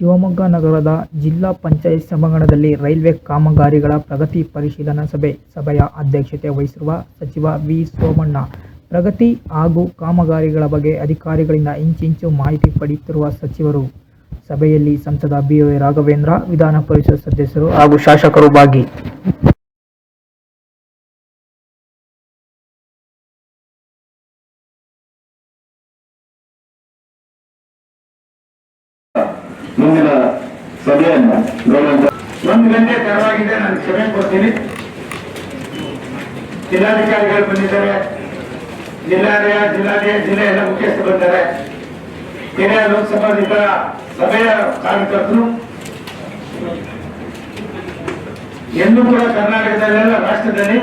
ಶಿವಮೊಗ್ಗ ನಗರದ ಜಿಲ್ಲಾ ಪಂಚಾಯತ್ ಸಭಾಂಗಣದಲ್ಲಿ ರೈಲ್ವೆ ಕಾಮಗಾರಿಗಳ ಪ್ರಗತಿ ಪರಿಶೀಲನಾ ಸಭೆ ಸಭೆಯ ಅಧ್ಯಕ್ಷತೆ ವಹಿಸಿರುವ ಸಚಿವ ವಿ ಸೋಮಣ್ಣ. ಪ್ರಗತಿ ಹಾಗೂ ಕಾಮಗಾರಿಗಳ ಬಗ್ಗೆ ಅಧಿಕಾರಿಗಳಿಂದ ಇಂಚಿಂಚು ಮಾಹಿತಿ ಪಡೆಯುತ್ತಿರುವ ಸಚಿವರು, ಸಭೆಯಲ್ಲಿ ಸಂಸದ ಬಿ ವೈ ರಾಘವೇಂದ್ರ, ವಿಧಾನ ಪರಿಷತ್ ಸದಸ್ಯರು ಹಾಗೂ ಶಾಸಕರು ಭಾಗಿ ಮುಂದಿನ ಸಭೆಯನ್ನು ಗೌರವ ಒಂದು ಗಂಟೆ ತಡವಾಗಿದೆ ನಾನು ಕ್ಷಮೆ ಕೊಡ್ತೀನಿ. ಜಿಲ್ಲಾಧಿಕಾರಿಗಳು ಬಂದಿದ್ದಾರೆ. ಜಿಲ್ಲಾಲಯ ಜಿಲ್ಲಾಲಯ ಜಿಲ್ಲೆ ಎಲ್ಲ ಮುಖ್ಯಸ್ಥರು ಬಂದಿದ್ದಾರೆ. ಹಿರಿಯ ಲೋಕಸಭಾ ಸಭೆಯ ಕಾರ್ಯಕರ್ತರು. ಎಂದೂ ಕೂಡ ಕರ್ನಾಟಕದಲ್ಲೆಲ್ಲ ರಾಷ್ಟ್ರದಲ್ಲಿ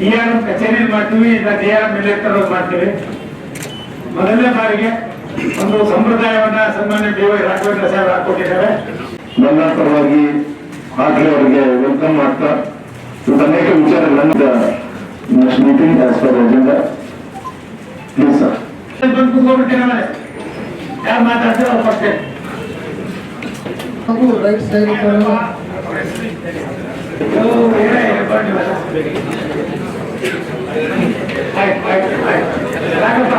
ಡಿಆರ್ಎಂ ಆರ್ ಕಚೇರಿ ಮಾಡ್ತೀವಿ, ಇಲ್ಲ ಡಿಆರ್ಎಂ ಆರ್ ಎಲೆಕ್ಟರ್ ಮಾಡ್ತೀವಿ. ಮೊದಲನೇ ಬಾರಿಗೆ ಒಂದು ಸಂಪ್ರದಾಯವನ್ನ ಸನ್ಮಾನ್ಯ ಡಿ ವೈ ರಾಘವೇಂದ್ರ ಸಾಹೇಬ್ ಹಾಕೊಟ್ಟಿದ್ದಾರೆ ನನ್ನ ಪರವಾಗಿ ಹಾಕ್ಲಿ ಅವರಿಗೆ ವೆಲ್ಕಮ್ ಮಾಡ್ತಾ ಅನೇಕ ವಿಚಾರಗಳನ್ನು next meeting as per agenda please sir ಬಂದು ಯಾರು ಮಾತಾಡ್ತೀರೋ ಅವ್ರು ರೈಟ್ ಸೈಡ್. ಆಯ್ತು, ಆಯ್ತು, ಆಯ್ತು.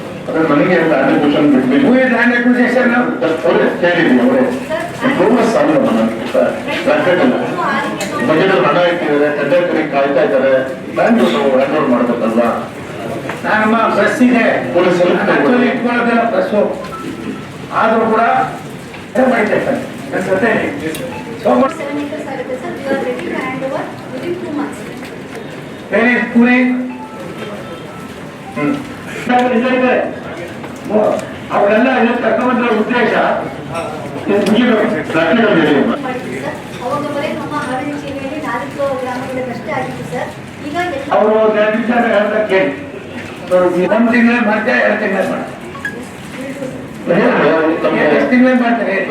ನನಗೆ ಕ್ವಶನ್ ಬಿಟ್ಬಿಟ್ಟು ಹೂ ಇಸ್ ಹ್ಯಾಂಡ್ ಅಕ್ವಿಸೇಷನ್ ಅವರೇ ಕೇಳಿದ್ದೀನಿ ಅವರೇ. ಬಜೆಟ್ ಅಲ್ಲ ಬಜೆಟ್ ಹಣ ಇಟ್ಟಿದ್ದಾರೆ ಟೆಂಡರ್ ಕಾಯ್ತಾ ಇದ್ದಾರೆ. ಬ್ಯಾಂಕ್ ಹ್ಯಾಂಡ್ ಓವರ್ ಮಾಡ್ಬೇಕಲ್ವಾ? ನಮ್ಮ ಪ್ರೆಸ್ ಇದೆ. ಆಕ್ಚುಲಿ ಇಟ್ಕೊಳ್ಳೋದಿಲ್ಲ ಪ್ರೆಸ್ಸು ಆದ್ರೂ ಕೂಡ ಇರ್ತಾರೆ ನನ್ನ ಜೊತೆ ಸೋಮವಾರ seven ಜಿಲ್ಲೆಯಲ್ಲಿ ನಾಲ್ಕು ಇದೆ ಅವರೆಲ್ಲ ಸರ್. ಈಗ ಎಲ್ಲ ಅವರು ಎರಡು ವಿಚಾರ ಹೇಳ್ತಾ ಕೇಳಿ. ಒಂದು ತಿಂಗಳೇ ಮಾಡ್ತಾರೆ ಎರಡು ತಿಂಗಳೇ ಮಾಡ್ತಾರೆ.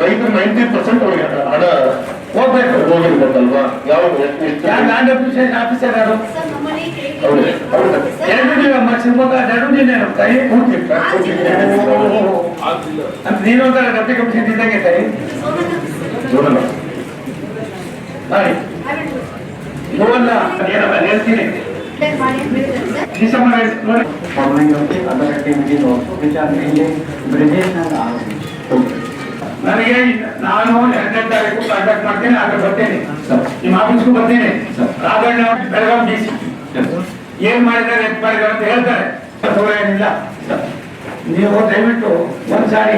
ರೈತರು ನೈಂಟಿ ಪರ್ಸೆಂಟ್ ಅವ್ರಿಗೆ ಹಣ ಹೋಗ್ಬೇಕು ಹೋಗಿರ್ಬೇಕಲ್ವಾ? ಯಾವ ಅಪ್ಲಿಕೇಶನ್ ಆಫೀಸರ್ ಯಾರು ನೀನು ಒಂಥರ ಡೆಪ್ಟಿ ಕಮಿಷನ್ ಇದ್ದಂಗೆ ತಾಯಿ ನೋಡೋಣ ಮಾಡಿ ಇವನ್ನ ಏನಲ್ಲ ಹೇಳ್ತೀನಿ ಮಾಡಿ ಅಂತ ಹೇಳಿದ್ದಾರೆ ಸರ್ ಡಿಸೆಂಬರ್ ಐದು ನೋಡಿ following of the other activities also, which are mainly bridges and arms. ನನಗೆ ನಾನು ಎರಡನೇ ತಾರೀಕು ಕಾಂಟ್ಯಾಕ್ಟ್ ಮಾಡ್ತೇನೆ ಆಗ ಬರ್ತೇನೆ ನಿಮ್ಮ ಆಫೀಸ್ಗೂ ಬರ್ತೀನಿ ರಾಘಣ್ಣ ಬೆಳಗಾವಿ ಡಿ ಸಿ ಏನ್ ಮಾಡಿದ್ದಾರೆ ಮಾಡಿದ್ದಾರೆ ಅಂತ ಹೇಳ್ತಾರೆ. ಏನಿಲ್ಲ ನೀವು ದಯವಿಟ್ಟು ಒಂದ್ಸಾರಿ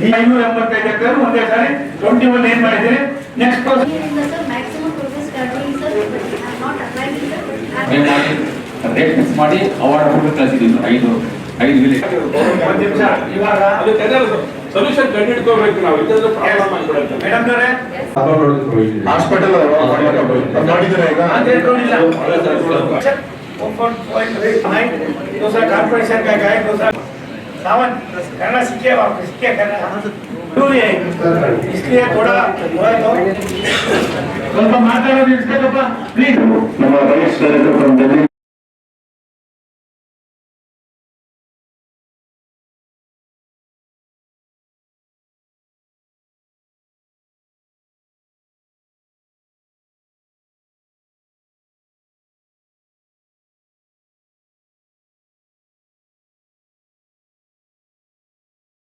ಈ ಐನೂರ ಎಂಬತ್ತೈದು ಎಕರೆ ಒಂದೇ ಸಾರಿ ಟ್ವೆಂಟಿ ಒನ್ ಏನ್ ಮಾಡಿದ್ದೀರಿ? ನೆಕ್ಸ್ಟ್ ಇದರಿಂದ sir maximum progress starting sir I am not applied rate ಮಾಡಿ ರೇಟ್ ಫಿಕ್ಸ್ ಮಾಡಿ ಅವಾರ್ಡ್ ಕೊಟ್ಟು ಕಳಿಸಿದ್ದೀವಿ ಐದು ಐದು ವಿಲೇಜ್ ಇಲ್ಲ ಅದು ಇವಾಗ ಸೊಲ್ಯೂಷನ್ ಕಂಡುಹಿಡ್ಕೋಬೇಕು ನಾವು ಇಲ್ಲದ್ರೆ ಪ್ರಾಬ್ಲಮ್ ಆಗ್ಬಿಡುತ್ತೆ ಮೇಡಮ್ ಅವರೇ ಹಾಸ್ಪಿಟಲ್ ಮಾಡಿದ್ರೆ ಈಗ आधे तो नहीं लगा ओपन पॉइंट नाइन दूसरा कॉर्पोरेशन का गाय दूसरा सावन करना सीखे वापस सीखे करना जरूरी है इसलिए थोड़ा थोड़ा तो ಸ್ವಲ್ಪ ಮಾತಾಡೋದು ಇರ್ತಕ್ಕಪ್ಪ ಪ್ಲೀಸ್ ನಮ್ಮ ರೈಸ್ ಡೈರೆಕ್ಟರ್ ಫ್ರಮ್ ಡೆಲ್ಲಿ